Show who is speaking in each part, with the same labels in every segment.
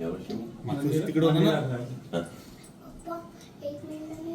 Speaker 1: यावर्षी
Speaker 2: वर्षी तिकडे
Speaker 3: पप्पा एक मिनिट मी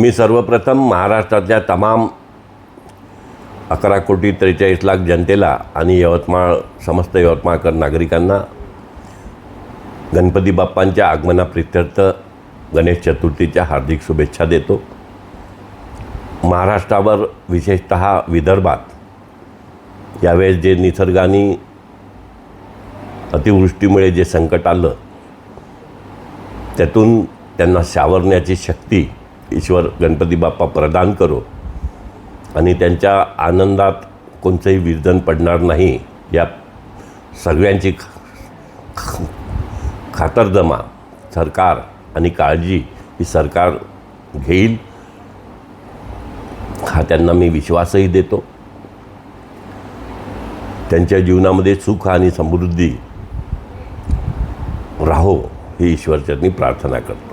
Speaker 1: मी सर्वप्रथम महाराष्ट्रातल्या तमाम अकरा कोटी त्रेचाळीस लाख जनतेला आणि यवतमाळ समस्त यवतमाळकर नागरिकांना गणपती बाप्पांच्या आगमनाप्रित्यर्थ गणेश चतुर्थीच्या हार्दिक शुभेच्छा देतो. महाराष्ट्रावर विशेषत विदर्भात यावेळेस जे निसर्गाने अतिवृष्टीमुळे जे संकट आलं त्यातून त्यांना सावरण्याची शक्ती ईश्वर गणपती बाप्पा प्रदान करो आणि त्यांच्या आनंदात कोणतंही विरजन पडणार नाही या सगळ्यांची ख- ख- खातरजमा सरकार आणि काळजी ही सरकार घेईल. हा त्यांना मी विश्वासही देतो. त्यांच्या जीवनामध्ये सुख आणि समृद्धी राहो ही ईश्वरचरणी प्रार्थना करतो.